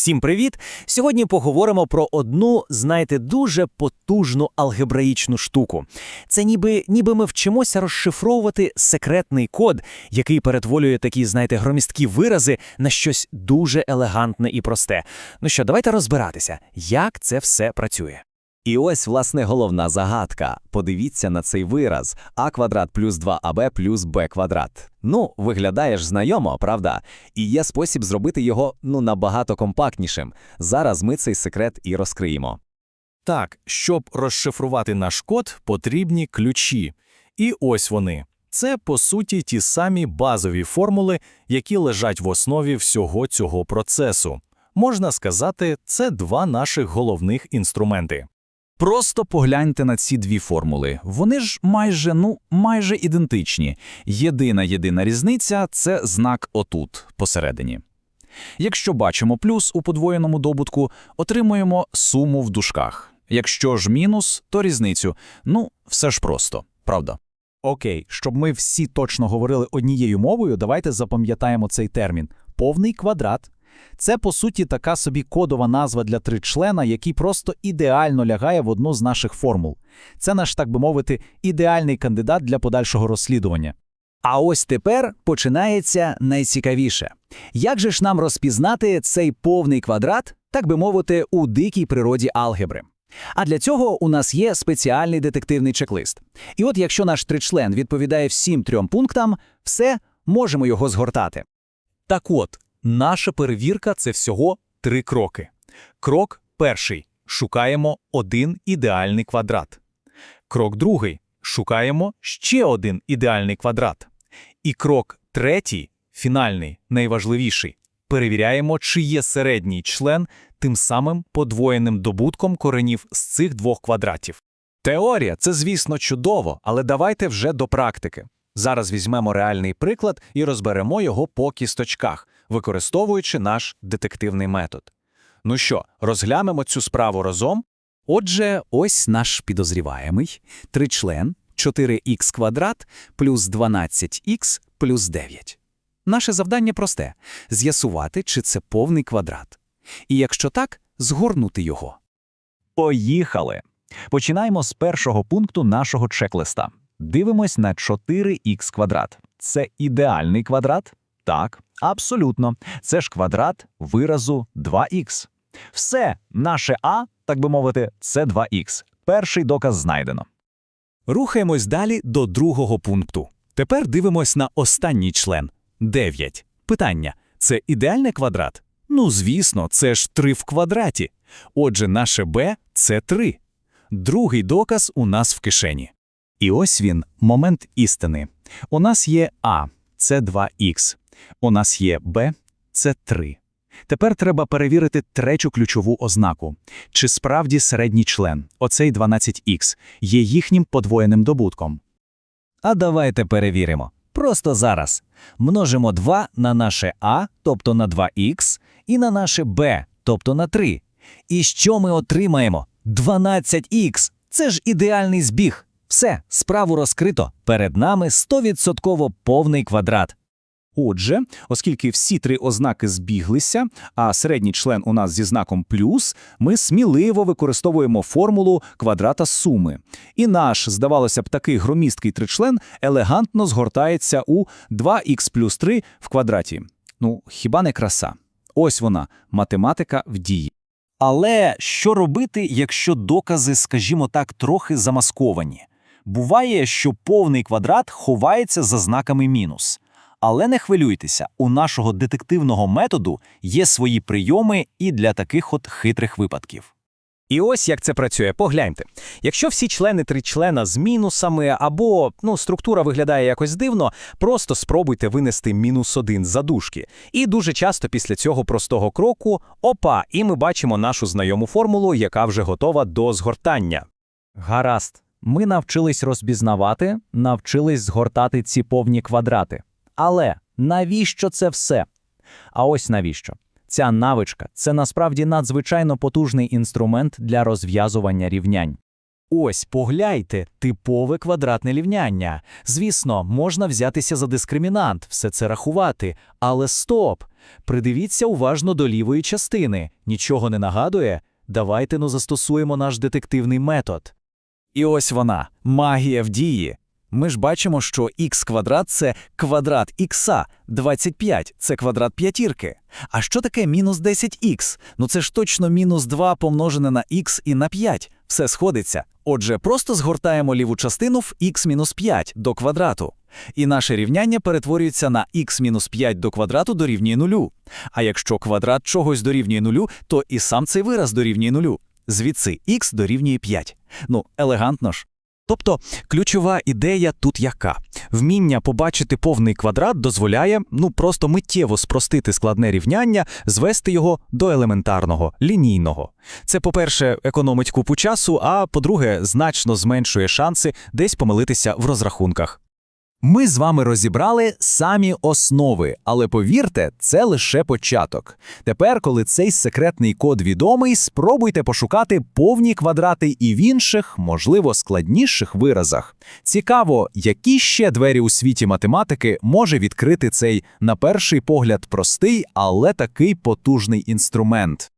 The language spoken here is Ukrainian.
Всім привіт! Сьогодні поговоримо про одну, знаєте, дуже потужну алгебраїчну штуку. Це ніби, ніби ми вчимося розшифровувати секретний код, який перетворює такі, знаєте, громісткі вирази на щось дуже елегантне і просте. Ну що, давайте розбиратися, як це все працює. І ось, власне, головна загадка. Подивіться на цей вираз а квадрат плюс 2аб плюс б квадрат. Ну, виглядає ж знайомо, правда? І є спосіб зробити його ну набагато компактнішим. Зараз ми цей секрет і розкриємо. Так, щоб розшифрувати наш код, потрібні ключі. І ось вони. Це, по суті, ті самі базові формули, які лежать в основі всього цього процесу. Можна сказати, це два наших головних інструменти. Просто погляньте на ці дві формули. Вони ж майже, ну, майже ідентичні. Єдина єдина різниця це знак отут, посередині. Якщо бачимо плюс у подвоєному добутку, отримуємо суму в дужках. Якщо ж мінус, то різницю. Ну, все ж просто, правда? Окей, щоб ми всі точно говорили однією мовою, давайте запам'ятаємо цей термін. Повний квадрат – це, по суті, така собі кодова назва для тричлена, який просто ідеально лягає в одну з наших формул. Це наш, так би мовити, ідеальний кандидат для подальшого розслідування. А ось тепер починається найцікавіше. Як же ж нам розпізнати цей повний квадрат, так би мовити, у дикій природі алгебри? А для цього у нас є спеціальний детективний чек-лист. І от якщо наш тричлен відповідає всім трьом пунктам, все, можемо його згортати. Так от, наша перевірка це всього три кроки. Крок перший шукаємо один ідеальний квадрат. Крок другий шукаємо ще один ідеальний квадрат. І крок третій, фінальний, найважливіший, перевіряємо, чи є середній член тим самим подвоєним добутком коренів з цих двох квадратів. Теорія це, звісно, чудово, але давайте вже до практики. Зараз візьмемо реальний приклад і розберемо його по кісточках, використовуючи наш детективний метод. Ну що, розглянемо цю справу разом? Отже, ось наш підозріваємий тричлен 4х квадрат плюс 12х плюс 9. Наше завдання просте – з'ясувати, чи це повний квадрат. І якщо так, згорнути його. Поїхали! Починаємо з першого пункту нашого чек-листа. Дивимось на 4х квадрат. Це ідеальний квадрат? Так, абсолютно. Це ж квадрат виразу 2х. Все, наше А, так би мовити, це 2х. Перший доказ знайдено. Рухаємось далі до другого пункту. Тепер дивимось на останній член – 9. Питання – це ідеальний квадрат? Ну, звісно, це ж 3 в квадраті. Отже, наше b – це 3. Другий доказ у нас в кишені. І ось він, момент істини. У нас є А, це 2х. У нас є Б, це 3. Тепер треба перевірити третю ключову ознаку. Чи справді середній член, оцей 12х, є їхнім подвоєним добутком? А давайте перевіримо. Просто зараз. Множимо 2 на наше А, тобто на 2х, і на наше Б, тобто на 3. І що ми отримаємо? 12х! Це ж ідеальний збіг. Все, справу розкрито. Перед нами 100% повний квадрат. Отже, оскільки всі три ознаки збіглися, а середній член у нас зі знаком плюс, ми сміливо використовуємо формулу квадрата суми. І наш, здавалося б, такий громісткий тричлен елегантно згортається у 2х плюс 3 в квадраті. Ну, хіба не краса? Ось вона, математика в дії. Але що робити, якщо докази, скажімо так, трохи замасковані? Буває, що повний квадрат ховається за знаками мінус. Але не хвилюйтеся, у нашого детективного методу є свої прийоми і для таких от хитрих випадків. І ось як це працює. Погляньте. Якщо всі члени тричлена з мінусами або ну, структура виглядає якось дивно, просто спробуйте винести мінус один за дужки. І дуже часто після цього простого кроку опа, і ми бачимо нашу знайому формулу, яка вже готова до згортання. Гаразд. Ми навчились розпізнавати, навчились згортати ці повні квадрати. Але навіщо це все? А ось навіщо? Ця навичка це насправді надзвичайно потужний інструмент для розв'язування рівнянь. Ось, погляйте, типове квадратне рівняння. Звісно, можна взятися за дискримінант, все це рахувати. Але стоп! Придивіться уважно до лівої частини. Нічого не нагадує? Давайте ну застосуємо наш детективний метод. І ось вона, магія в дії. Ми ж бачимо, що х квадрат – це квадрат х, 25 – це квадрат п'ятірки. А що таке мінус 10х? Ну це ж точно мінус 2 помножене на х і на 5. Все сходиться. Отже, просто згортаємо ліву частину в х мінус 5 до квадрату. І наше рівняння перетворюється на х мінус 5 до квадрату дорівнює нулю. А якщо квадрат чогось дорівнює нулю, то і сам цей вираз дорівнює нулю. Звідси х дорівнює 5. Ну, елегантно ж. Тобто ключова ідея тут яка? Вміння побачити повний квадрат дозволяє ну просто миттєво спростити складне рівняння, звести його до елементарного, лінійного. Це, по-перше, економить купу часу, а по-друге, значно зменшує шанси десь помилитися в розрахунках. Ми з вами розібрали самі основи, але повірте, це лише початок. Тепер, коли цей секретний код відомий, спробуйте пошукати повні квадрати і в інших, можливо, складніших виразах. Цікаво, які ще двері у світі математики може відкрити цей, на перший погляд, простий, але такий потужний інструмент.